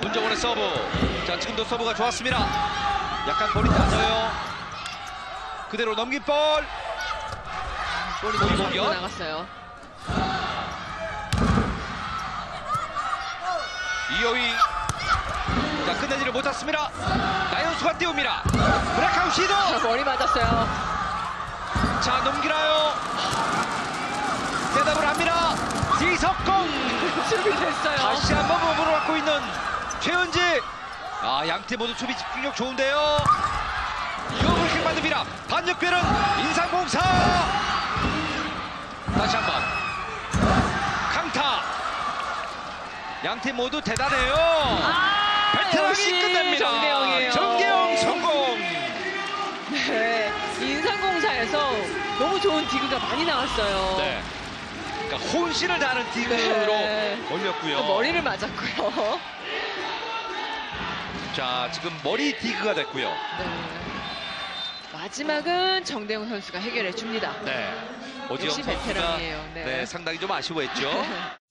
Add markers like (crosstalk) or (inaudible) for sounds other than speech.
문정원의 서브. 자, 지금도 서브가 좋았습니다. 약간 볼이 낮아요. 그대로 넘긴 볼. 볼이 너무 공격. 나갔어요. 이호희. 자, 끝내지를 못했습니다. 나연수가 띄웁니다. 브레이크아웃 시도. 자, (laughs) 머리 맞았어요. 자, 넘기나요? 대답을 합니다. 이석공. (laughs) 준비됐어요. 다시 최은지. 아, 양팀 모두 수비 집중력 좋은데요. 이거를 만듭니다. 반격변은 인상공사. 다시 한번. 강타. 양팀 모두 대단해요. 아, 베테랑이 끝냅니다. 정대영이에요. 정대영 성공. 네, 인상공사에서 너무 좋은 디그가 많이 나왔어요. 네. 그러니까 혼신을 다하는 디그로 네. 올렸고요. 또 머리를 맞았고요. 자, 지금 머리 디그가 됐고요. 네. 마지막은 정대영 선수가 해결해 줍니다. 네. 오지영 역시 선수가 베테랑이에요. 네. 네, 상당히 좀 아쉬워했죠. (laughs)